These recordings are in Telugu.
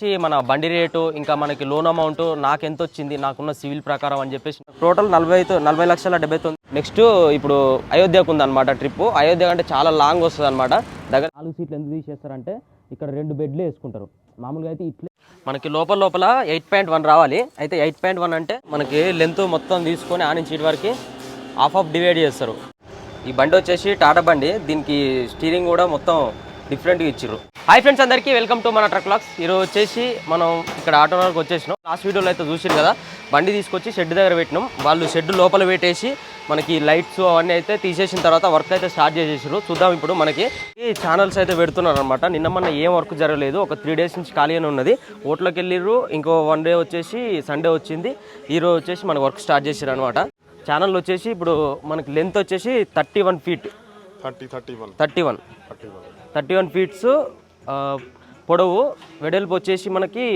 వచ్చి మన బండి రేటు ఇంకా మనకి లోన్ అమౌంట్ నాకు ఎంత వచ్చింది నాకున్న సివిల్ ప్రకారం అని చెప్పేసి టోటల్ నలభై నలభై లక్షల డెబ్బై తొమ్మిది నెక్స్ట్ ఇప్పుడు అయోధ్యకు ఉందన్నమాట ట్రిప్ అయోధ్య అంటే చాలా లాంగ్ వస్తుంది అనమాట దగ్గర నాలుగు సీట్లు ఎందుకు తీసేస్తారంటే ఇక్కడ రెండు బెడ్లు వేసుకుంటారు. మామూలుగా అయితే ఇట్లే. మనకి లోపల లోపల ఎయిట్ పాయింట్ వన్ రావాలి. అయితే ఎయిట్ పాయింట్ వన్ అంటే మనకి లెంత్ మొత్తం తీసుకొని ఆ నుంచి ఇటు వరకు హాఫ్ ఆఫ్ డివైడ్ చేస్తారు. ఈ బండి వచ్చేసి టాటా బండి. దీనికి స్టీరింగ్ కూడా మొత్తం డిఫరెంట్గా ఇచ్చిర్రు. హాయ్ ఫ్రెండ్స్ అందరికీ వెల్కమ్ టు మన ట్రక్ లాక్స్ ఈరోజు వచ్చేసి మనం ఇక్కడ ఆటో వరకు వచ్చేసినాం. లాస్ట్ వీడియోలో అయితే చూసిరు కదా బండి తీసుకొచ్చి షెడ్ దగ్గర పెట్టినాం. వాళ్ళు షెడ్ లోపల పెట్టేసి మనకి లైట్స్ అవన్నీ అయితే తీసేసిన తర్వాత వర్క్ అయితే స్టార్ట్ చేసేసారు చూద్దాం ఇప్పుడు మనకి ఈ ఛానల్స్ అయితే పెడుతున్నారు అనమాట నిన్న మొన్న ఏం వర్క్ జరగలేదు. ఒక త్రీ డేస్ నుంచి ఖాళీగానే ఉన్నది. ఓట్లోకి వెళ్ళిర్రు. ఇంకో వన్ డే వచ్చేసి సండే వచ్చింది. ఈ రోజు వచ్చేసి మన వర్క్ స్టార్ట్ చేసారు అనమాట ఛానల్ వచ్చేసి ఇప్పుడు మనకి లెంత్ వచ్చేసి thirty one feet thirty thirty one thirty one thirty one feet పొడవు వెడల్పు వచ్చేసి మనకి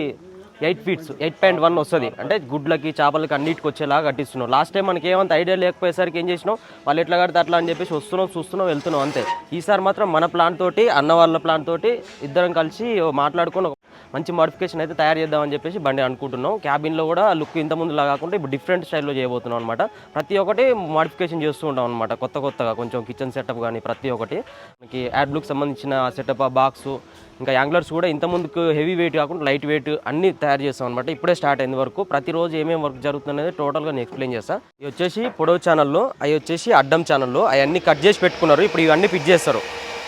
eight feet eight point one వస్తుంది. అంటే గుడ్లకి చేపలకి అన్నిటికి వచ్చేలాగా కట్టిస్తున్నాం. లాస్ట్ టైం మనకి ఏమంత ఐడియా లేకపోయేసరికి ఏం చేసినాం? వాళ్ళు ఎట్లా కడితే అట్లా అని చెప్పేసి వస్తున్నాం చూస్తున్నాం వెళ్తున్నాం అంతే. ఈసారి మాత్రం మన ప్లాన్ తోటి అన్న వాళ్ళ ప్లాన్ తోటి ఇద్దరం కలిసి మాట్లాడుకొని ఒక మంచి మోడిఫికేషన్ అయితే తయారు చేద్దామని చెప్పేసి బండి అనుకుంటున్నాం. క్యాబిన్లో కూడా లుక్ ఇంత ముందులా కాకుండా ఇప్పుడు డిఫరెంట్ స్టైల్లో చేయబోతున్నాం అనమాట ప్రతి ఒక్కటి మోడిఫికేషన్ చేస్తూ ఉంటాం అనమాట కొత్త కొత్తగా కొంచెం కిచెన్ సెటప్ కానీ ప్రతి ఒక్కటి. మనకి యాడ్ లుక్ సంబంధించిన సెటప్ బాక్స్ ఇంకా యాంగ్లర్స్ కూడా ఇంత ముందుకు హెవీ వెయిట్ కాకుండా లైట్ వెయిట్ అన్ని తయారు చేస్తాం అనమాట ఇప్పుడే స్టార్ట్ అయింది వరకు. ప్రతిరోజు ఏమేమి వర్క్ జరుగుతుందనేది టోటల్గా నేను ఎక్స్ప్లెయిన్ చేస్తాను ఇవి వచ్చేసి పొడవు ఛానల్లో అవి వచ్చేసి అడ్డం ఛానల్లో అవన్నీ కట్ చేసి పెట్టుకున్నారు. ఇప్పుడు ఇవన్నీ పిక్ చేస్తారు.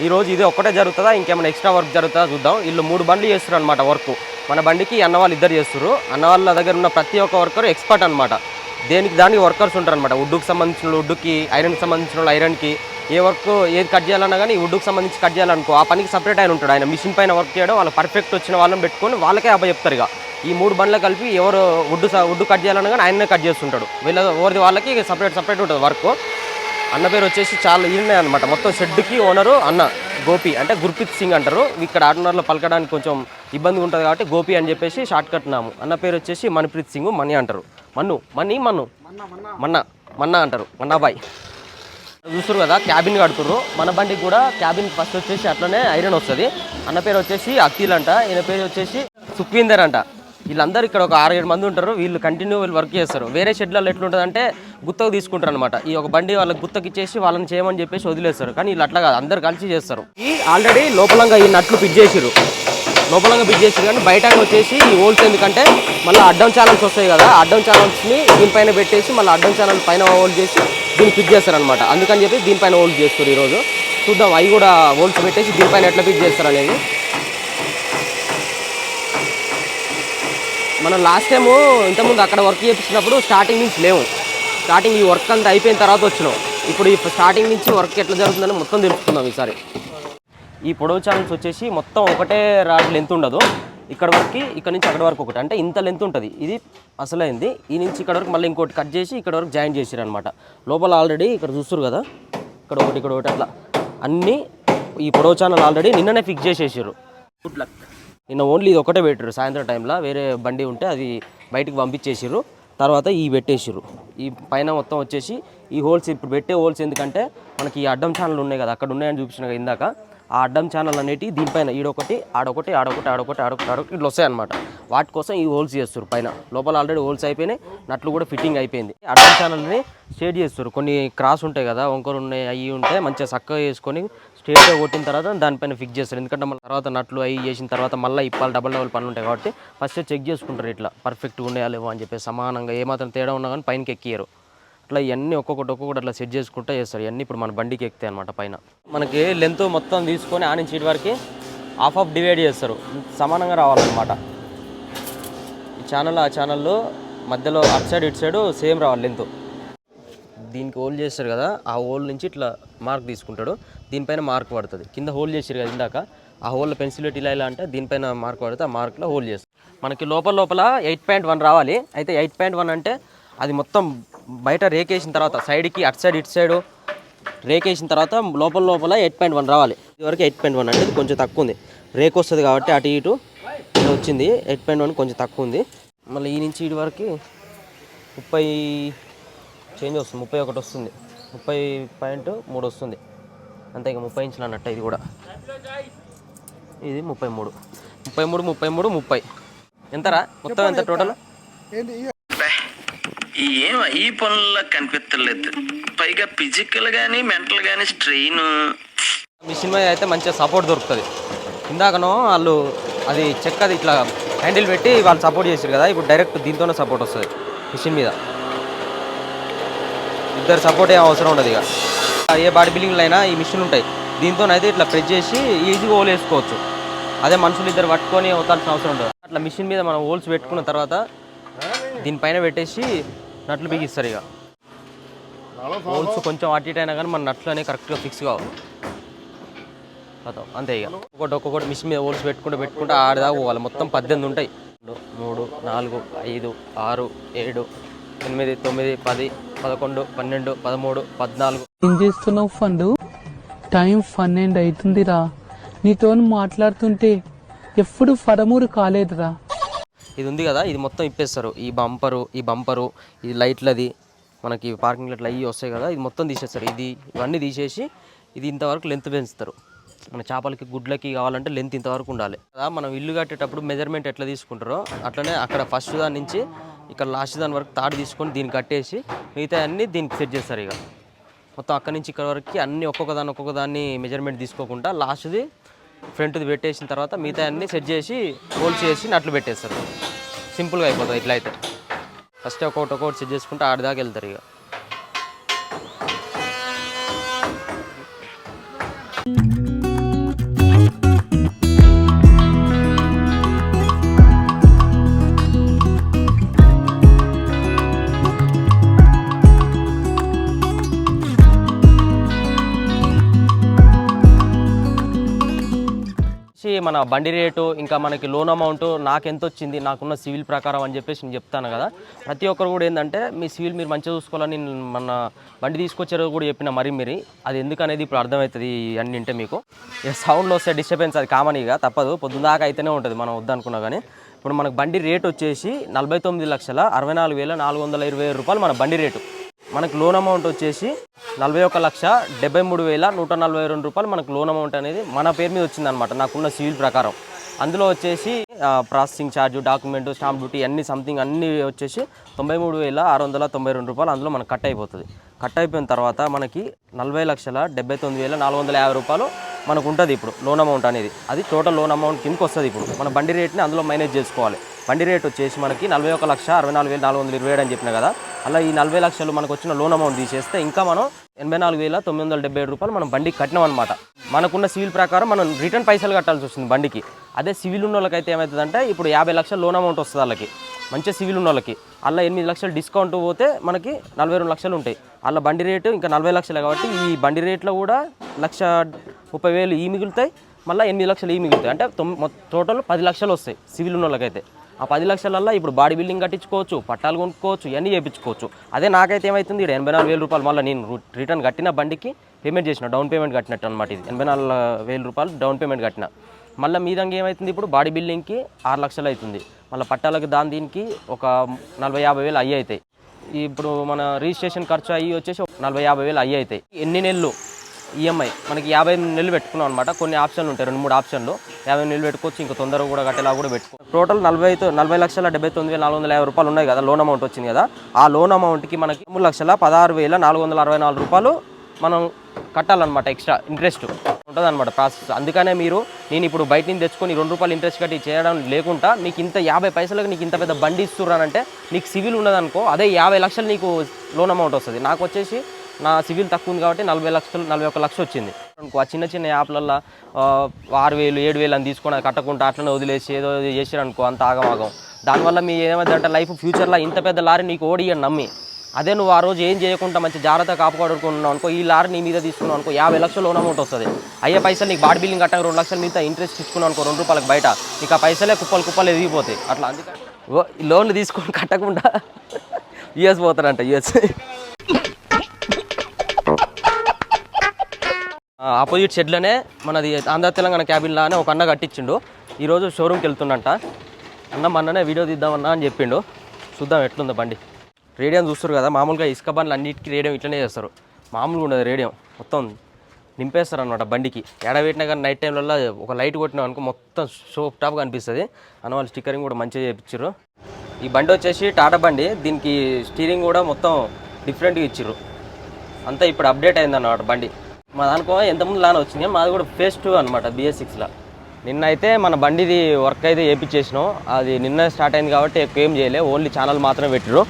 ఈ రోజు ఇది ఒక్కటే జరుగుతుందా? ఇంకేమైనా ఎక్స్ట్రా వర్క్ జరుగుతుందా చూద్దాం. వీళ్ళు మూడు బండ్లు చేస్తారు అనమాట వర్క్. మన బండికి అన్న వాళ్ళు ఇద్దరు చేస్తారు అన్న వాళ్ళ దగ్గర ఉన్న ప్రతి ఒక్క వర్కర్ ఎక్స్పర్ట్ అనమాట దేనికి దానికి వర్కర్స్ ఉంటారు అనమాట వుడ్కి సంబంధించిన వుడ్కి ఐరన్కి సంబంధించిన వాళ్ళు ఐరన్కి. ఏ వర్క్ ఏది కట్ చేయాలన్నా కానీ వుడ్కి సంబంధించి కట్ చేయాలనుకో ఆ పనికి సపరేట్ ఆయన ఉంటాడు. ఆయన మిషన్ పైన వర్క్ చేయడం వాళ్ళు పర్ఫెక్ట్ వచ్చిన వాళ్ళని పెట్టుకొని వాళ్ళకే అబ్బాయి చెప్తారు ఇక. ఈ మూడు బండ్లు కలిపి ఎవరు వుడ్ వుడ్ కట్ చేయాలన్నా కానీ ఆయననే కట్ చేస్తుంటాడు. వీళ్ళ ఎవరిది వాళ్ళకి సపరేట్ సపరేట్ ఉంటుంది వర్క్. అన్న పేరు వచ్చేసి చాలా ఈయనే అనమాట మొత్తం షెడ్కి ఓనరు అన్న గోపి. అంటే గుర్ప్రీత్ సింగ్ అంటారు. ఇక్కడ ఆటోనర్లో పలకడానికి కొంచెం ఇబ్బంది ఉంటుంది కాబట్టి గోపి అని చెప్పేసి షార్ట్ కట్ నాము. అన్న పేరు వచ్చేసి మణిప్రీత్ సింగ్ మణి అంటారు. మన్ను మణి మన్ను. మన్న మన్నా అంటారు. మన్నాబాయ్. చూస్తారు కదా క్యాబిన్ కడుతుర్రు. మన బండికి కూడా క్యాబిన్ ఫస్ట్ వచ్చేసి అట్లనే ఐరన్ వస్తుంది. అన్న పేరు వచ్చేసి అఖిల్ అంట. ఈయన పేరు వచ్చేసి సుఖ్వీందర్ అంట. వీళ్ళందరూ ఇక్కడ ఒక ఆరు ఏడు మంది ఉంటారు. వీళ్ళు కంటిన్యూ వీళ్ళు వర్క్ చేస్తారు. వేరే షెడ్లలో ఎట్లుంటుందంటే గుత్తకు తీసుకుంటారు అనమాట ఈ ఒక బండి వాళ్ళకి గుత్తకి ఇచ్చేసి వాళ్ళని చేయమని చెప్పేసి వదిలేస్తారు. కానీ వీళ్ళు అట్లా కాదు. అందరు కలిసి చేస్తారు. ఈ ఆల్రెడీ లోపలంగా ఈ నట్లు పిక్ చేసిరు లోపలంగా పిక్ చేసి కానీ బయట వచ్చేసి ఈ హోల్స్ ఎందుకంటే మళ్ళీ అడ్డం ఛానల్స్ వస్తాయి కదా. అడ్డం ఛానల్స్ని దీనిపైన పెట్టేసి మళ్ళీ అడ్డం ఛానల్ పైన హోల్డ్ చేసి దీన్ని పిక్ చేస్తారనమాట అందుకని చెప్పి దీనిపైన హోల్డ్ చేస్తారు ఈరోజు. చూద్దాం. అవి కూడా హోల్స్ పెట్టేసి దీనిపైన ఎట్లా పిక్ చేస్తారు అనేది మనం లాస్ట్ టైము ఇంతకుముందు అక్కడ వర్క్ చేపించినప్పుడు స్టార్టింగ్ నుంచి లేవు. స్టార్టింగ్ ఈ వర్క్ అంతా అయిపోయిన తర్వాత వచ్చినాం. ఇప్పుడు ఈ స్టార్టింగ్ నుంచి వర్క్ ఎట్లా జరుగుతుందని మొత్తం తెలుసుకుందాం ఈసారి. ఈ పొడవు ఛానల్స్ వచ్చేసి మొత్తం ఒకటే రాడ్ లెంత్ ఉండదు. ఇక్కడ వరకు ఇక్కడ నుంచి అక్కడ వరకు ఒకటి. అంటే ఇంత లెంత్ ఉంటుంది. ఇది అసలైంది. ఈ నుంచి ఇక్కడ వరకు మళ్ళీ ఇంకోటి కట్ చేసి ఇక్కడ వరకు జాయిన్ చేసారు అనమాట లోపల ఆల్రెడీ ఇక్కడ చూస్తారు కదా? ఇక్కడ ఒకటి ఇక్కడ ఒకటి అట్లా. అన్నీ ఈ పొడవు ఛానల్ ఆల్రెడీ నిన్ననే ఫిక్స్ చేసేసారు గుడ్ లక్ నిన్న ఓన్లీ ఇది ఒకటే పెట్టారు సాయంత్రం టైంలో వేరే బండి ఉంటే అది బయటికి పంపించేసారు తర్వాత ఈ పెట్టేసారు ఈ పైన మొత్తం వచ్చేసి ఈ హోల్స్ ఇప్పుడు పెట్టే హోల్స్ ఎందుకంటే మనకి ఈ అడ్డం ఛానల్ ఉన్నాయి కదా అక్కడ ఉన్నాయని చూపించిన ఇందాక. ఆ అడ్డం ఛానల్ అనేటి దీనిపైన ఈడొకటి ఆడొకటి ఆడొకటి ఆడొకటి ఆడొకటి ఆడొకటి ఇట్లా వస్తాయి అనమాట వాటి కోసం ఈ హోల్స్ చేస్తారు పైన. లోపల ఆల్రెడీ హోల్స్ అయిపోయినాయి నట్లు కూడా ఫిట్టింగ్ అయిపోయింది. అడ్డం ఛానల్ని షేడ్ చేస్తారు కొన్ని క్రాస్ ఉంటాయి కదా వంకలు ఉన్నాయి అవి ఉంటే మంచిగా చక్కగా చేసుకొని స్ట్రేట్గా కొట్టిన తర్వాత దానిపైన ఫిక్స్ చేస్తారు. ఎందుకంటే మళ్ళీ తర్వాత నట్లు అవి చేసిన తర్వాత మళ్ళీ ఇప్పాలి డబల్ డబల్ పనులు ఉంటాయి కాబట్టి ఫస్ట్ చెక్ చేసుకుంటారు ఇట్లా. పర్ఫెక్ట్గా ఉన్నాయా లేవో అని చెప్పి సమానంగా ఏమాత్రం తేడా ఉన్నా కానీ పైనకి ఎక్కియరు అట్లా ఇవన్నీ ఒక్కొక్కటి ఒక్కొక్కటి అట్లా సెట్ చేసుకుంటూ చేస్తారు. ఇవన్నీ ఇప్పుడు మన బండికి ఎక్కుతాయి అనమాట పైన. మనకి లెంత్ మొత్తం తీసుకొని ఆ నుంచి ఇటు వరకు హాఫ్ ఆఫ్ డివైడ్ చేస్తారు. సమానంగా రావాలన్నమాట. ఈ ఛానల్ ఆ ఛానల్లో మధ్యలో అటు సైడ్ ఇటు సైడ్ సేమ్ రావాలి లెంత్ దీనికి హోల్డ్ చేస్తారు కదా ఆ హోల్ నుంచి ఇట్లా మార్క్ తీసుకుంటాడు. దీనిపైన మార్క్ పడుతుంది. కింద హోల్డ్ చేసారు కదా ఇందాక ఆ హోల్ పెన్సిల్ ఇలా ఇలా అంటే దీనిపైన మార్క్ పడితే ఆ మార్క్లో హోల్డ్ చేస్తారు. మనకి లోపల లోపల ఎయిట్ పాయింట్ వన్ రావాలి. అయితే ఎయిట్ పాయింట్ వన్ అంటే అది మొత్తం బయట రేకేసిన తర్వాత సైడ్కి అటు సైడ్ ఇటు సైడు రేకేసిన తర్వాత లోపల లోపల ఎయిట్ పాయింట్ వన్ రావాలి. ఇదివరకు ఎయిట్ పాయింట్ వన్ అంటే కొంచెం తక్కువ ఉంది. రేక్ వస్తుంది కాబట్టి అటు ఇటు వచ్చింది. ఎయిట్ పాయింట్ వన్ కొంచెం తక్కువ ఉంది. మళ్ళీ ఈ నుంచి ఇటు వరకు ముప్పై చేంజ్ వస్తుంది. ముప్పై ఒకటి వస్తుంది. ముప్పై పాయింట్ మూడు వస్తుంది. అంతే ఇక ముప్పై ఇంచులు అన్నట్టు ఇది కూడా. ఇది ముప్పై మూడు. ముప్పై మూడు ముప్పై మూడు ముప్పై. ఎంతరా? మొత్తం ఎంత టోటల్. ఏం ఈ పనుల్లో కనిపించలేదు పైగా ఫిజికల్ గానీ మెంటల్ గానీ స్ట్రెయిన్ మిషన్ మీద అయితే మంచిగా సపోర్ట్ దొరుకుతుంది. ఇందాకనో వాళ్ళు అది చెక్కది ఇట్లా హ్యాండిల్ పెట్టి వాళ్ళు సపోర్ట్ చేసారు కదా ఇప్పుడు డైరెక్ట్ దీంతోనే సపోర్ట్ వస్తుంది. మిషన్ మీద. ఇద్దరు సపోర్ట్ ఏం అవసరం ఉండదు ఇక. ఏ బాడీ బిల్డింగ్లో అయినా ఈ మిషన్ ఉంటాయి. దీంతోనైతే ఇట్లా ప్రెస్ చేసి ఈజీగా హోల్ వేసుకోవచ్చు. అదే మనుషులు ఇద్దరు పట్టుకొని అవతాల్సిన అవసరం ఉండదు. అట్లా మిషన్ మీద మనం హోల్స్ పెట్టుకున్న తర్వాత దీనిపైన పెట్టేసి నట్లు బిగిస్తారు ఇక. హోల్స్ కొంచెం అటు ఇటు అయినా కానీ మన నట్లు అనేవి కరెక్ట్గా ఫిక్స్ కావు. అంతే ఇక. ఒక్కొక్కటి ఒక్కొక్కటి మిషన్ మీద హోల్స్ పెట్టుకుంటూ పెట్టుకుంటూ ఆడదాకా పోవాలి. మొత్తం పద్దెనిమిది ఉంటాయి. రెండు మూడు నాలుగు ఐదు ఆరు ఏడు ఎనిమిది తొమ్మిది పది పదకొండు పన్నెండు పదమూడు పద్నాలుగు. ఏం చేస్తున్నావు ఫండు? టైం పన్నెండు అవుతుందిరా నీతో మాట్లాడుతుంటే ఎప్పుడు పదమూడు కాలేదురా. ఇది ఉంది కదా ఇది మొత్తం ఇప్పేస్తారు. ఈ బంపరు ఈ బంపరు ఈ లైట్లది మనకి పార్కింగ్ లైట్లు అవి వస్తాయి కదా ఇది మొత్తం తీసేస్తారు. ఇది ఇవన్నీ తీసేసి ఇది ఇంతవరకు లెంత్ పెంచుతారు. మన చేపలకి గుడ్లకి కావాలంటే లెంత్ ఇంతవరకు ఉండాలి. కదా మనం ఇల్లు కట్టేటప్పుడు మెజర్మెంట్ ఎట్లా తీసుకుంటారో అట్లనే అక్కడ ఫస్ట్ దాని నుంచి ఇక్కడ లాస్ట్ దాని వరకు తాడు తీసుకొని దీన్ని కట్టేసి మిగతా అన్నీ దీనికి సెట్ చేస్తారు ఇక. మొత్తం అక్కడి నుంచి ఇక్కడ వరకు అన్ని ఒక్కొక్క దాన్ని ఒక్కొక్క దాన్ని మెజర్మెంట్ తీసుకోకుండా లాస్ట్ది ఫ్రంట్ది పెట్టేసిన తర్వాత మిగతా అన్ని సెట్ చేసి హోల్స్ చేసి నట్లు పెట్టేస్తారు. సింపుల్గా అయిపోతుంది ఇట్లా అయితే. ఫస్ట్ ఒక్కొక్కటి ఒక్కొక్కటి సెట్ చేసుకుంటే ఆడిదాకా వెళ్తారు ఇక. మన బండి రేటు ఇంకా మనకి లోన్ అమౌంట్ నాకు ఎంత వచ్చింది నాకున్న సివిల్ ప్రకారం అని చెప్పేసి నేను చెప్తాను కదా. ప్రతి ఒక్కరు కూడా ఏంటంటే మీ సివిల్ మీరు మంచిగా చూసుకోవాలని మన బండి తీసుకొచ్చారో కూడా చెప్పిన మరి మీరు. అది ఎందుకనేది ఇప్పుడు అర్థమవుతుంది అన్ని అంటే మీకు. సౌండ్లో వస్తే డిస్టర్బెన్స్ అది కామన్ ఇక తప్పదు. పొద్దుదాకా అయితేనే ఉంటుంది మనం వద్దనుకున్నా కానీ ఇప్పుడు మనకు బండి రేట్ వచ్చేసి నలభై తొమ్మిది లక్షల అరవై నాలుగు వేల నాలుగు వందల ఇరవై రూపాయలు మన బండి రేటు. మనకు లోన్ అమౌంట్ వచ్చేసి నలభై ఒక లక్ష డెబ్బై మూడు వేల నూట నలభై రెండు రూపాయలు మనకు లోన్ అమౌంట్ అనేది మన పేరు మీద వచ్చిందనమాట నాకున్న సివిల్ ప్రకారం. అందులో వచ్చేసి processing charge document stamp duty అన్ని సంథింగ్ అన్ని వచ్చేసి తొంభై మూడు వేల ఆరు వందల తొంభై రెండు రూపాయలు అందులో మనకు కట్ అయిపోతుంది. కట్ అయిపోయిన తర్వాత మనకి నలభై లక్షల డెబ్బై తొమ్మిది వేల నాలుగు వందల యాభై రూపాయలు మనకు ఉంటుంది ఇప్పుడు లోన్ అమౌంట్ అనేది. అది టోటల్ లోన్ అమౌంట్ కిందకి వస్తుంది ఇప్పుడు. మన బండి రేట్ని అందులో మేనేజ్ చేసుకోవాలి. బండి రేట్ వచ్చేసి మనకి నలభై ఒక లక్ష అరవై నాలుగు వేల నాలుగు వందల ఇరవై ఏడు అని చెప్పిన కదా అలా ఈ నలభై లక్షలు మనకు వచ్చిన లోన్ అమౌంట్ తీసేస్తే ఇంకా మనం ఎనభై నాలుగు వేల తొమ్మిది వందల డెబ్బై ఏడు రూపాయలు మనం బండికి కట్టినాం అనమాట మనకున్న సివిల్ ప్రకారం మనం రిటర్న్ పైసలు కట్టాల్సి వస్తుంది బండికి. అదే సివిల్ ఉన్న వాళ్ళకైతే ఏమవుతుందంటే ఇప్పుడు యాభై లక్షల లోన్ అమౌంట్ వస్తుంది వాళ్ళకి. మంచిగా సివిల్ ఉన్న వాళ్ళకి అలా ఎనిమిది లక్షలు డిస్కౌంట్ పోతే మనకి నలభై రెండు లక్షలు ఉంటాయి. అలా బండి రేటు ఇంకా నలభై లక్షలే కాబట్టి ఈ బండి రేట్లో కూడా లక్ష ముప్పై వేలు ఈ మిగులుతాయి మళ్ళీ ఎనిమిది లక్షలు ఈ మిగులుతాయి. అంటే టోటల్ పది లక్షలు వస్తాయి సివిల్ ఉన్న వాళ్ళకైతే ఆ పది లక్షలల్లో ఇప్పుడు బాడీ బిల్డింగ్ కట్టించుకోవచ్చు పట్టాలు కొనుక్కోవచ్చు ఇవన్నీ చేయించుకోవచ్చు. అదే నాకైతే ఏమవుతుంది ఇక్కడ ఎనభై నాలుగు వేల రూపాయలు మళ్ళీ నేను రిటర్న్ కట్టిన బండికి పేమెంట్ చేసిన డౌన్ పేమెంట్ కట్టినట్టు అనమాట ఇది. ఎనభై నాలుగు వేల రూపాయలు డౌన్ పేమెంట్ కట్టిన. మళ్ళీ మీదంగా ఏమవుతుంది ఇప్పుడు? బాడీ బిల్డింగ్కి ఆరు లక్షలు అవుతుంది. మళ్ళీ పట్టాలకు దాని దీనికి ఒక నలభై యాభై వేలు అయ్యి అవుతాయి. ఇప్పుడు మన రిజిస్ట్రేషన్ ఖర్చు అయ్యి వచ్చేసి నలభై యాభై వేలు అయ్యి అవుతాయి. ఎన్ని నెలలు? ఈఎంఐ. మనకి యాభై నెలలు పెట్టుకున్నాం అనమాట కొన్ని ఆప్షన్లు ఉంటాయి రెండు మూడు ఆప్షన్లు. యాభై నెలలు పెట్టుకోవచ్చు ఇంకా తొందరగా కూడా కట్టేలా కూడా పెట్టుకో. టోటల్ నలభై ఐదు నలభై లక్షల డెబ్బై తొమ్మిది వేల నాలుగు వందల యాభై రూపాయలు ఉన్నాయి కదా లోన్ అమౌంట్ వచ్చింది కదా. ఆ లోన్ అమౌంట్కి మనకి మూడు లక్షల పదహారు వేల నాలుగు వందల అరవై నాలుగు రూపాయలు మనం కట్టాలన్నమాట ఎక్స్ట్రా ఇంట్రెస్ట్ ఉంటుందన్నమాట ప్రాసెస్. అందుకనే మీరు నేను ఇప్పుడు బయట నుంచి తెచ్చుకొని రెండు రూపాయలు ఇంట్రెస్ట్ కట్టి చేయడం లేకుండా నీకు ఇంత యాభై పైసలకు నీకు ఇంత పెద్ద బండి ఇస్తున్నానంటే నీకు సివిల్ ఉన్నదనుకో అదే యాభై లక్షలు నీకు లోన్ అమౌంట్ వస్తుంది. నాకు వచ్చేసి నా సివిల్ తక్కువ ఉంది కాబట్టి నలభై లక్షలు నలభై ఒక లక్ష వచ్చింది. అనుకో ఆ చిన్న చిన్న యాప్లల్లో ఆరు వేలు ఏడు వేలు అని తీసుకొని కట్టకుండా అట్లనే వదిలేసి ఏదో చేసారనుకో అంత ఆగమాగం. దానివల్ల మీ ఏమైందంటే లైఫ్ ఫ్యూచర్లో ఇంత పెద్ద లారీ నీకు ఓడి అని నమ్మి. అదే నువ్వు ఆ రోజు ఏం చేయకుండా మంచి జాగ్రత్త కాపాడుకున్నావు అనుకో ఈ లారీ నీ మీద తీసుకున్నావు అనుకో యాభై లక్షలు లోన్ అమౌంట్ వస్తుంది. అయ్యే పైసలు నీకు బాడీ బిల్డింగ్ కట్టక రెండు లక్షలు మిగతా ఇంట్రెస్ట్ ఇచ్చుకున్నావు అనుకో రెండు రూపాయలకు బయట నీకు ఆ పైసలే కుప్పలు కుప్పలు ఎదిగిపోతాయి. అట్లా అందుకని లోన్లు తీసుకొని కట్టకుండా యుఎస్ పోతారంట యుఎస్. ఆపోజిట్ షెడ్లోనే మనది ఆంధ్ర తెలంగాణ క్యాబిన్ లానే ఒక అన్న కట్టించిండు. ఈరోజు షోరూమ్కి వెళ్తుండంట. అన్న మొన్ననే వీడియో తీద్దామన్నా అని చెప్పిండు. చూద్దాం ఎట్లుందో బండి. రేడియం చూస్తారు కదా మామూలుగా ఇసుక బండ్లు అన్నిటికీ రేడియం ఇట్లనే చేస్తారు. మామూలుగా ఉండదు రేడియం మొత్తం నింపేస్తారు అనమాట బండికి ఎడబెట్టినా కానీ నైట్ టైంలలో ఒక లైట్ కొట్టినా అనుకో మొత్తం షో టాప్గా అనిపిస్తుంది అని వాళ్ళు స్టిక్కరింగ్ కూడా మంచిగా చేయించారు ఈ బండి వచ్చేసి టాటా బండి దీనికి స్టీరింగ్ కూడా మొత్తం డిఫరెంట్గా ఇచ్చారు అంతా ఇప్పుడు అప్డేట్ అయింది అన్నమాట బండి. మా దానికో ఎంతమంది లాన్ వచ్చింది మాది కూడా ఫేస్ టూ అనమాట బిఎస్ సిక్స్లో నిన్న అయితే మన బండిది వర్క్ అయితే వేయించేసినాం అది నిన్న స్టార్ట్ అయింది కాబట్టి ఎక్కువ ఏం చేయలే ఓన్లీ ఛానల్ మాత్రమే పెట్టారు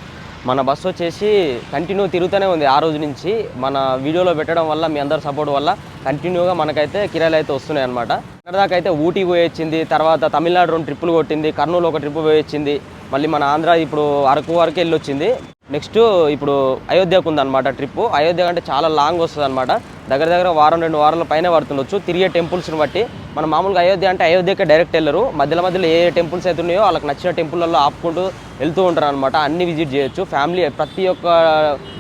మన బస్సు వచ్చేసి కంటిన్యూ తిరుగుతూనే ఉంది ఆ రోజు నుంచి. మన వీడియోలో పెట్టడం వల్ల మీ అందరి సపోర్ట్ వల్ల కంటిన్యూగా మనకైతే కిరాయిలు అయితే వస్తున్నాయి అనమాట దాకా అయితే ఊటీ పోయొచ్చింది తర్వాత తమిళనాడు రెండు ట్రిప్పులు కొట్టింది కర్నూలు ఒక ట్రిప్ పోయొచ్చింది మళ్ళీ మన ఆంధ్ర ఇప్పుడు అరకు వరకు వెళ్ళి వచ్చింది. నెక్స్ట్ ఇప్పుడు అయోధ్యకు ఉందన్నమాట ట్రిప్పు అయోధ్య అంటే చాలా లాంగ్ వస్తుంది అనమాట దగ్గర దగ్గర వారం రెండు వారాల పైన పడుతుండొచ్చు. తిరిగే టెంపుల్స్ని బట్టి మన మామూలుగా అయోధ్య అంటే అయోధ్యకే డైరెక్ట్ వెళ్ళరు. మధ్యలో మధ్యలో ఏ టెంపుల్స్ అయితే ఉన్నాయో వాళ్ళకి నచ్చిన టెంపుల్లలో ఆపుకుంటూ వెళ్తూ ఉంటారు అనమాట అన్ని విజిట్ చేయొచ్చు. ఫ్యామిలీ ప్రతి ఒక్క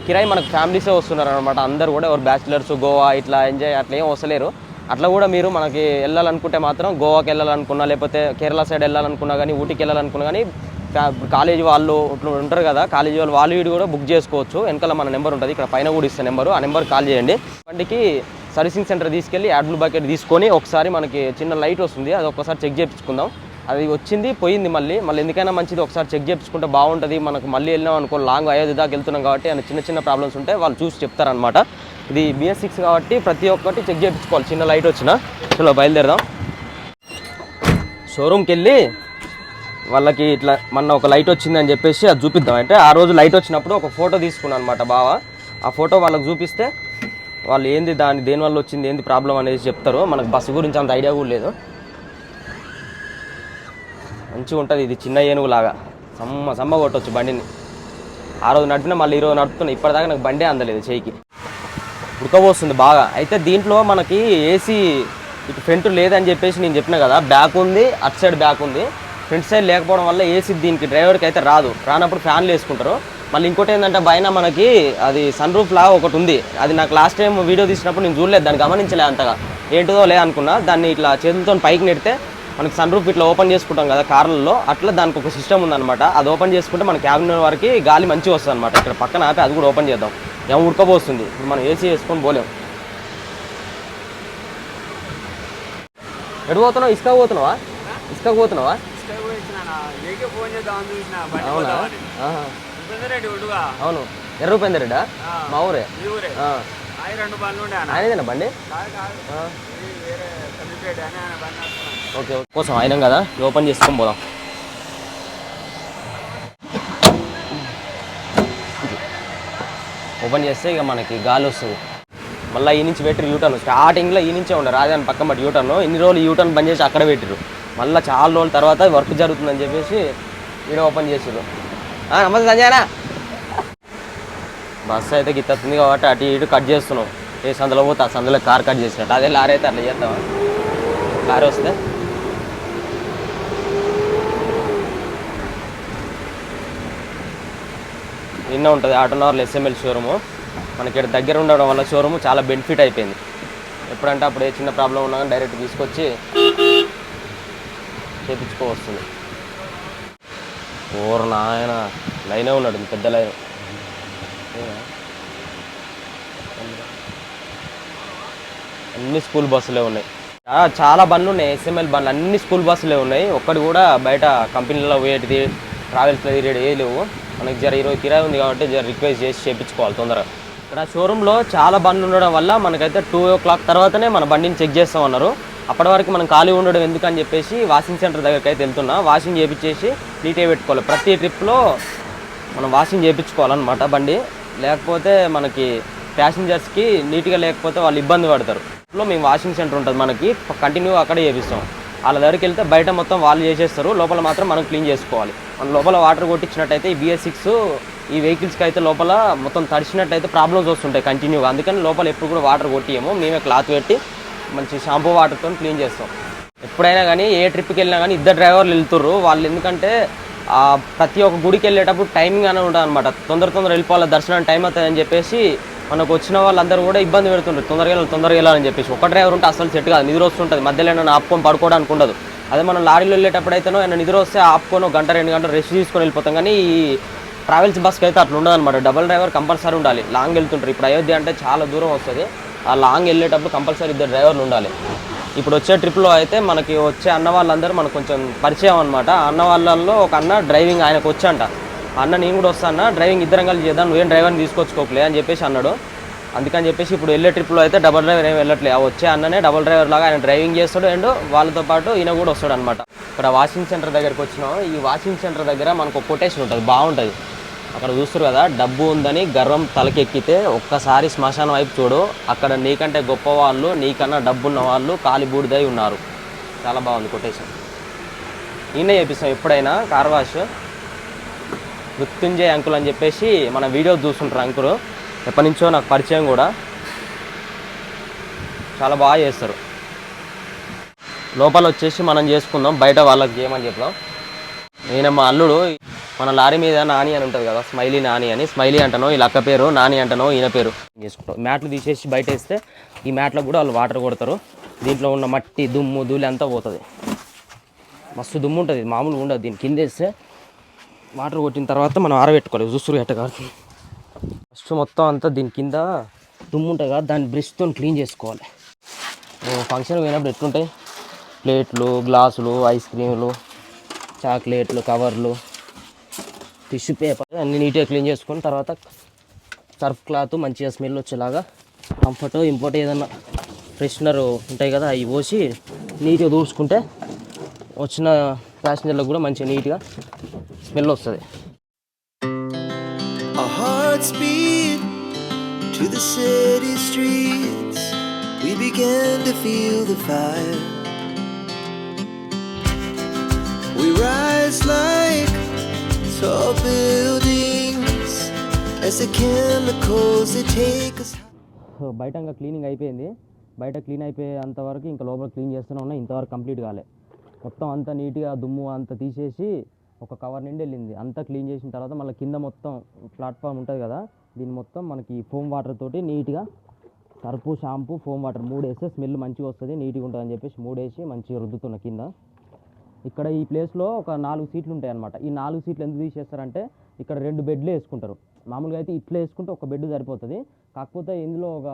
కిరాయి మనకు ఫ్యామిలీసే వస్తున్నారు అనమాట అందరు కూడా ఎవరు బ్యాచిలర్స్ గోవా ఇట్లా ఎంజాయ్ అట్లా ఏం వస్తలేరు. అట్లా కూడా మీరు మనకి వెళ్ళాలనుకుంటే మాత్రం గోవాకి వెళ్ళాలనుకున్నా లేకపోతే కేరళ సైడ్ వెళ్ళాలనుకున్నా కానీ ఊటీకి వెళ్ళాలనుకున్నా కానీ కాలేజీ వాళ్ళు ఇట్లా ఉంటారు కదా కాలేజీ వాళ్ళు వాళ్ళు వీడు కూడా బుక్ చేసుకోవచ్చు. వెనకాల మన నెంబర్ ఉంటుంది. ఇక్కడ పైన కూడా ఇస్తే నెంబరు ఆ నెంబర్ కాల్ చేయండి. బండికి సర్వీసింగ్ సెంటర్ తీసుకెళ్ళి యాడ్లు బకెట్ తీసుకొని ఒకసారి మనకి చిన్న లైట్ వస్తుంది అది ఒకసారి చెక్ చేయించుకుందాం. అది వచ్చింది పోయింది మళ్ళీ. మళ్ళీ ఎందుకైనా మంచిది ఒకసారి చెక్ చేయించుకుంటే బాగుంటుంది. మనకు మళ్ళీ వెళ్ళినాం అనుకో లాంగ్ అయోధ్య దాకా వెళ్తున్నాం కాబట్టి అని చిన్న చిన్న ప్రాబ్లమ్స్ ఉంటే వాళ్ళు చూసి చెప్తారనమాట ఇది బిఎస్ సిక్స్ కాబట్టి ప్రతి ఒక్కటి చెక్ చేయించుకోవాలి చిన్న లైట్ వచ్చిన. చలో బయలుదేరదాం. షోరూమ్కి వెళ్ళి వాళ్ళకి ఇట్లా మొన్న ఒక లైట్ వచ్చిందని చెప్పేసి అది చూపిద్దాం. అంటే ఆ రోజు లైట్ వచ్చినప్పుడు ఒక ఫోటో తీసుకున్నాను అనమాట బావ. ఆ ఫోటో వాళ్ళకి చూపిస్తే వాళ్ళు ఏంది దాని దేనివల్ల వచ్చింది ఏంది ప్రాబ్లం అనేది చెప్తారు. మనకు బస్సు గురించి అంత ఐడియా కూడా లేదు. మంచిగా ఉంటుంది ఇది చిన్న ఏనుగు లాగా సమ్మ సమ్మ కొట్టవచ్చు బండిని. ఆ రోజు నడిపినా మళ్ళీ ఈరోజు నడుపుతున్నా ఇప్పటిదాకా నాకు బండే అందలేదు చేయికి. ఉడకబోస్తుంది బాగా. అయితే దీంట్లో మనకి ఏసీ ఇటు ఫ్రంట్ లేదని చెప్పేసి నేను చెప్పిన కదా బ్యాక్ ఉంది అటు సైడ్ బ్యాక్ ఉంది. ఫ్రంట్ సైడ్ లేకపోవడం వల్ల ఏసీ దీనికి డ్రైవర్కి అయితే రాదు. రానప్పుడు ఫ్యాన్లు వేసుకుంటారు. మళ్ళీ ఇంకోటి ఏంటంటే పైన మనకి అది సన్ రూఫ్ లా ఒకటి ఉంది. అది నాకు లాస్ట్ టైం వీడియో తీసినప్పుడు నేను చూడలేదు దాన్ని గమనించలే అంతగా. ఏంటిదో లే అనుకున్నా దాన్ని ఇట్లా చేతులతో పైకి నెడితే మనకి సన్ రూఫ్ ఇట్లా ఓపెన్ చేసుకుంటాం కదా కార్లలో అట్లా దానికి ఒక సిస్టమ్ ఉందన్నమాట. అది ఓపెన్ చేసుకుంటే మన క్యాబిన్ వరకు గాలి మంచిగా వస్తుంది అనమాట ఇక్కడ పక్కన ఆపి అది కూడా ఓపెన్ చేద్దాం. ఏం ఉడకపోస్తుంది. ఇప్పుడు మనం ఏసీ వేసుకొని పోలేం. ఎటు పోతున్నావు? ఇసుక పోతున్నావా? ఇసుక పోతున్నావా? అవునా? అవును. ఎర్రూపేందర్ రెడ్డా మా ఊరే. ఆయన ఉండే ఆయనదేనా బండి? ఆయన ఓకే. కోసం అయినాం కదా? ఓపెన్ చేసుకొని పోదాం. ఓపెన్ చేస్తే ఇక మనకి గాలి వస్తుంది. మళ్ళీ ఈ నుంచి పెట్టిరు యూటర్న్ స్టార్టింగ్లో ఈ నుంచే ఉండరు రాజధాని పక్కన బట్టి యూటర్న్ ఇన్ని రోజులు యూటర్న్ బంద్ చేసి అక్కడ పెట్టిరు మళ్ళీ చాలా రోజుల తర్వాత వర్క్ జరుగుతుందని చెప్పేసి ఈడ ఓపెన్ చేసిరు నమస్తే సంజయనా. బస్సు అయితే గిత్తుంది కాబట్టి అటు ఇటు కట్ చేస్తున్నాం. ఏ సందులో పోతే? ఆ సందులో కార్ కట్ చేసినట్టు. అదే లారీ అయితే అట్లా చేద్దామా లారీ వస్తే. నిన్న ఉంటుంది ఆటోనవర్లో ఎస్ఎంఎల్ షోరూము మనకి ఇక్కడ దగ్గర ఉండడం వల్ల షోరూమ్ చాలా బెనిఫిట్ అయిపోయింది. ఎప్పుడంటే అప్పుడు ఏ చిన్న ప్రాబ్లం ఉన్నా కానీ డైరెక్ట్ తీసుకొచ్చి చేపించుకోవస్తుంది. ఓర్ నాయన లైనే ఉన్నాడు పెద్ద లైన్. అన్ని స్కూల్ బస్సులే ఉన్నాయి. చాలా బండ్లు ఉన్నాయి ఎస్ఎంఎల్ బండ్లు అన్ని స్కూల్ బస్సులే ఉన్నాయి. ఒక్కటి కూడా బయట కంపెనీలో పోయేటిది ట్రావెల్స్లో తిరిగేది ఏ లేవు. మనకి జర ఈరోజు కిరాయి ఉంది కాబట్టి జర రిక్వెస్ట్ చేసి చేయించుకోవాలి తొందరగా. ఇక్కడ షోరూంలో చాలా బండ్లు ఉండడం వల్ల మనకైతే టూ ఓ క్లాక్ తర్వాతనే మన బండిని చెక్ చేస్తామన్నారు. అప్పటి వరకు మనం ఖాళీ ఉండడం ఎందుకని చెప్పేసి వాషింగ్ సెంటర్ దగ్గరికి అయితే వెళ్తున్నా. వాషింగ్ చేయించేసి నీట్గా పెట్టుకోవాలి. ప్రతి ట్రిప్లో మనం వాషింగ్ చేయించుకోవాలన్నమాట బండి. లేకపోతే మనకి ప్యాసింజర్స్కి నీట్గా లేకపోతే వాళ్ళు ఇబ్బంది పడతారు. లో మేము వాషింగ్ సెంటర్ ఉంటుంది మనకి. కంటిన్యూ అక్కడే చేపిస్తాం. వాళ్ళ దగ్గరికి వెళ్తే బయట మొత్తం వాళ్ళు చేసేస్తారు. లోపల మాత్రం మనం క్లీన్ చేసుకోవాలి. మన లోపల వాటర్ కొట్టించినట్టయితే ఈ బిఎస్ సిక్స్ ఈ వెహికల్స్కి అయితే లోపల మొత్తం తడిచినట్టయితే ప్రాబ్లమ్స్ వస్తుంటాయి కంటిన్యూగా. అందుకని లోపల ఎప్పుడు కూడా వాటర్ కొట్టియము మేమే క్లాత్ పెట్టి మంచి షాంపూ వాటర్తో క్లీన్ చేస్తాం. ఎప్పుడైనా కానీ ఏ ట్రిప్కి వెళ్ళినా కానీ ఇద్దరు డ్రైవర్లు వెళ్తుర్రు. వాళ్ళు ఎందుకంటే ప్రతి ఒక్క గుడికి వెళ్ళేటప్పుడు టైమింగ్ అని ఉంటుంది అనమాట తొందర తొందర వెళ్ళిపోవాలి దర్శనం టైం అవుతుందని చెప్పేసి మనకు వచ్చిన వాళ్ళందరూ కూడా ఇబ్బంది పెడుతుంటారు తొందరగా వెళ్ళాలి తొందరగా వెళ్ళాలని చెప్పేసి. ఒక డ్రైవర్ ఉంటే అసలు సెట్ కాదు నిద్ర వస్తుంటుంది. మధ్యలో ఏమైనా ఆపుకొని పడుకోవడానికి ఉండదు. అదే మనం లారీలో వెళ్ళేటప్పుడు అయితేనో ఏమైనా నిద్ర వస్తే ఆపుకొని ఒక గంట రెండు గంటలు రెస్ట్ తీసుకొని వెళ్ళిపోతాం. కానీ ఈ ట్రావెల్స్ బస్కి అయితే అట్లా ఉండదు అనమాట డబల్ డ్రైవర్ కంపల్సరీ ఉండాలి. లాంగ్ వెళ్తుంటారు. ఇప్పుడు అయోధ్య అంటే చాలా దూరం వస్తుంది. ఆ లాంగ్ వెళ్ళేటప్పుడు కంపల్సరీ ఇద్దరు డ్రైవర్లు ఉండాలి. ఇప్పుడు వచ్చే ట్రిప్లో అయితే మనకి వచ్చే అన్న వాళ్ళందరూ మనకు కొంచెం పరిచయం అనమాట అన్న వాళ్ళల్లో ఒక అన్న డ్రైవింగ్ ఆయనకు వచ్చంట. అన్న నేను కూడా వస్తాను? డ్రైవింగ్ ఇద్దరం కలిసి చేద్దాం నువ్వేం డ్రైవర్ని తీసుకొచ్చుకోకలే అని చెప్పేసి అన్నాడు. అందుకని చెప్పేసి ఇప్పుడు వెళ్ళే ట్రిప్లో అయితే డబల్ డ్రైవర్ ఏం వెళ్ళట్లే. ఆ వచ్చే అన్ననే డబల్ డ్రైవర్ లాగా ఆయన డ్రైవింగ్ చేస్తాడు అండ్ వాళ్ళతో పాటు ఈయన కూడా వస్తాడు అనమాట ఇక్కడ వాషింగ్ సెంటర్ దగ్గరికి వచ్చినాం. ఈ వాషింగ్ సెంటర్ దగ్గర మనకు ఒక కొటేషన్ ఉంటుంది. బాగుంటుంది. అక్కడ చూస్తారు కదా డబ్బు ఉందని గర్వం తలకెక్కితే ఒక్కసారి శ్మశానం వైపు చూడు అక్కడ నీకంటే గొప్ప వాళ్ళు నీకన్నా డబ్బున్న వాళ్ళు కాలిబూడిదై ఉన్నారు. చాలా బాగుంది కొటేషన్. ఈయనే చేపిస్తాం ఎప్పుడైనా కార్ వాష్ మృత్యుంజయ్ అంకుల్ అని చెప్పేసి మన వీడియో చూస్తుంటారు అంకుల్. ఎప్పటి నుంచో నాకు పరిచయం కూడా. చాలా బాగా చేస్తారు. లోపల వచ్చేసి మనం చేసుకుందాం బయట వాళ్ళకి చేయమని చెప్దాం. నేను మా అల్లుడు మన లారీ మీద నాని అని ఉంటుంది కదా స్మైలీ నాని అని. స్మైలీ అంటనో ఈ లక్క పేరు నాని అంటనో ఈయన పేరు. చేసుకుంటాం మ్యాట్లు తీసేసి బయట వేస్తే ఈ మ్యాట్లకు కూడా వాళ్ళు వాటర్ కొడతారు. దీంట్లో ఉన్న మట్టి దుమ్ము ధూళి అంతా పోతుంది. మస్తు దుమ్ము ఉంటుంది మామూలుగా ఉండదు. దీని కింద వేస్తే వాటర్ కొట్టిన తర్వాత మనం ఆరబెట్టుకోవాలి. చూస్తురు ఎట్ట కాదు. ఫస్ట్ మొత్తం అంతా దీని కింద దుమ్ము ఉంటుంది కదా దాన్ని బ్రష్తో క్లీన్ చేసుకోవాలి. ఫంక్షన్ పోయినప్పుడు ఎట్లుంటాయి? ప్లేట్లు గ్లాసులు ఐస్ క్రీములు చాక్లెట్లు కవర్లు. టిష్యూ పేపర్ అన్ని నీట్గా క్లీన్ చేసుకొని తర్వాత సర్ఫ్ క్లాత్ మంచిగా స్మెల్ వచ్చేలాగా కంఫర్ట్ ఇంపోర్ట్ ఏదన్నా ఫ్రెషనర్ ఉంటాయి కదా అవి పోసి నీట్గా దూసుకుంటే వచ్చిన ప్యాసింజర్లకు కూడా మంచిగా నీట్గా స్మెల్ వస్తుంది to the city streets. We began to feel the fire. We rise like tall buildings as the chemicals they take us. బయట ఇంకా క్లీనింగ్ అయిపోయింది. బయట క్లీన్ అయిపోయేంత వరకు ఇంకా లోపల క్లీన్ చేస్తూనే ఉన్నా ఇంతవరకు కంప్లీట్ కాలే. మొత్తం అంతా నీట్గా దుమ్ము అంతా తీసేసి ఒక కవర్ నిండి వెళ్ళింది. అంతా క్లీన్ చేసిన తర్వాత మళ్ళీ కింద మొత్తం ప్లాట్ఫామ్ ఉంటుంది కదా దీని మొత్తం మనకి ఫోమ్ వాటర్ తోటి నీట్గా సర్పు షాంపూ ఫోమ్ వాటర్ మూడు వేస్తే స్మెల్ మంచిగా వస్తుంది నీట్గా ఉంటుంది అని చెప్పేసి మూడు వేసి మంచిగా రుద్దుతున్న కింద. ఇక్కడ ఈ ప్లేస్లో ఒక నాలుగు సీట్లు ఉంటాయి అనమాట ఈ నాలుగు సీట్లు ఎందుకు తీసేస్తారంటే ఇక్కడ రెండు బెడ్లు వేసుకుంటారు. మామూలుగా అయితే ఇట్లా వేసుకుంటే ఒక బెడ్ సరిపోతుంది. కాకపోతే ఇందులో ఒక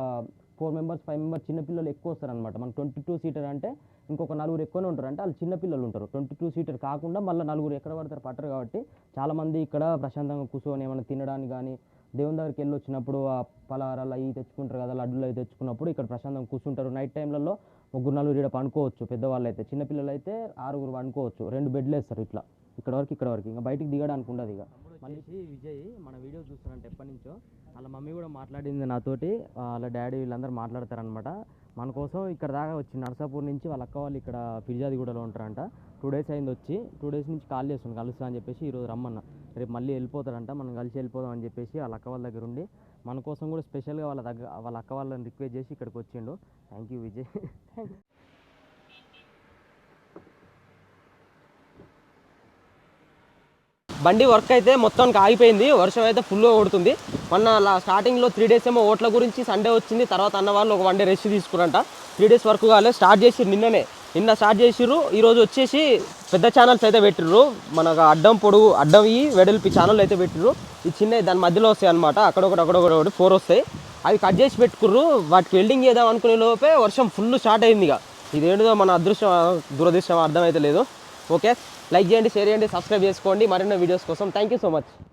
ఫోర్ మెంబర్స్ ఫైవ్ మెంబర్స్ చిన్నపిల్లలు ఎక్కువ వస్తారనమాట మనకు ట్వంటీ టూ సీటర్ అంటే ఇంకొక నలుగురు ఎక్కువనే ఉంటారు. అంటే వాళ్ళు చిన్నపిల్లలు ఉంటారు. ట్వంటీ టూ సీటర్ కాకుండా మళ్ళీ నలుగురు ఎక్కడ పడతారు పట్టరు కాబట్టి చాలామంది ఇక్కడ ప్రశాంతంగా కూర్చొని ఏమైనా తినడానికి కానీ దేవుని దగ్గరికి వెళ్ళి వచ్చినప్పుడు ఆ పలహారాలు అవి తెచ్చుకుంటారు కదా లడ్డులు అవి తెచ్చుకున్నప్పుడు ఇక్కడ ప్రశాంతంగా కూర్చుంటారు. నైట్ టైంలలో ముగ్గురు నలుగురు ఇక్కడ పండుకోవచ్చు పెద్దవాళ్ళు అయితే చిన్నపిల్లలు అయితే ఆరుగురు పండుకోవచ్చు. రెండు బెడ్లు వేస్తారు ఇట్లా. ఇక్కడ వరకు ఇక్కడ వరకు. ఇంకా బయటికి దిగడానికి ఉండదు ఇక. మళ్ళీ విజయ్ మన వీడియో చూస్తారంటే ఎప్పటి నుంచో. వాళ్ళ మమ్మీ కూడా మాట్లాడింది నాతోటి. వాళ్ళ డాడీ వీళ్ళందరూ మాట్లాడతారనమాట మన కోసం ఇక్కడ దాకా వచ్చి నర్సాపూర్ నుంచి వాళ్ళ అక్క వాళ్ళు ఇక్కడ ఫిర్జాదిగూడలో ఉంటారంట. టూ డేస్ అయింది వచ్చి. టూ డేస్ నుంచి కాల్ చేస్తుంది కలుస్తా అని చెప్పేసి ఈరోజు రమ్మన్న. రేపు మళ్ళీ వెళ్ళిపోతారంట. మనం కలిసి వెళ్ళిపోదాం అని చెప్పేసి వాళ్ళ అక్క వాళ్ళ దగ్గర ఉండి మన కోసం కూడా స్పెషల్గా వాళ్ళ దగ్గర వాళ్ళ అక్క వాళ్ళని రిక్వెస్ట్ చేసి ఇక్కడికి వచ్చిండు. Thank you Vijay. బండి వర్క్ అయితే మొత్తానికి ఆగిపోయింది. వర్షం అయితే ఫుల్గా కొడుతుంది. మొన్న స్టార్టింగ్లో త్రీ డేస్ ఏమో ఓట్ల గురించి సండే వచ్చింది. తర్వాత అన్న వాళ్ళు ఒక వన్ డే రెస్ట్ తీసుకురంట. త్రీ డేస్ వర్క్ కాలేదు స్టార్ట్ చేసి నిన్ననే. నిన్న స్టార్ట్ చేసిర్రు. ఈరోజు వచ్చేసి పెద్ద ఛానల్స్ అయితే పెట్టిర్రు. మనకు అడ్డం పొడుగు అడ్డం ఈ వెడల్పి ఛానల్ అయితే పెట్టిర్రు. ఈ చిన్న దాని మధ్యలో వస్తాయి అనమాట అక్కడొకటి అక్కడొకటి ఒకటి ఫోర్ వస్తాయి. అవి కట్ చేసి పెట్టుకుర్రు. వాటికి వెల్డింగ్ చేద్దాం అనుకునే లోపే వర్షం ఫుల్ స్టార్ట్ అయింది ఇక. ఇదేంటిదో మన అదృష్టం దురదృష్టం అర్థమైతే లేదు ఓకే? లైక్ చేయండి షేర్ చేయండి సబ్స్క్రైబ్ చేసుకోండి. మరిన్న వీడియోస్ కోసం. Thank you so much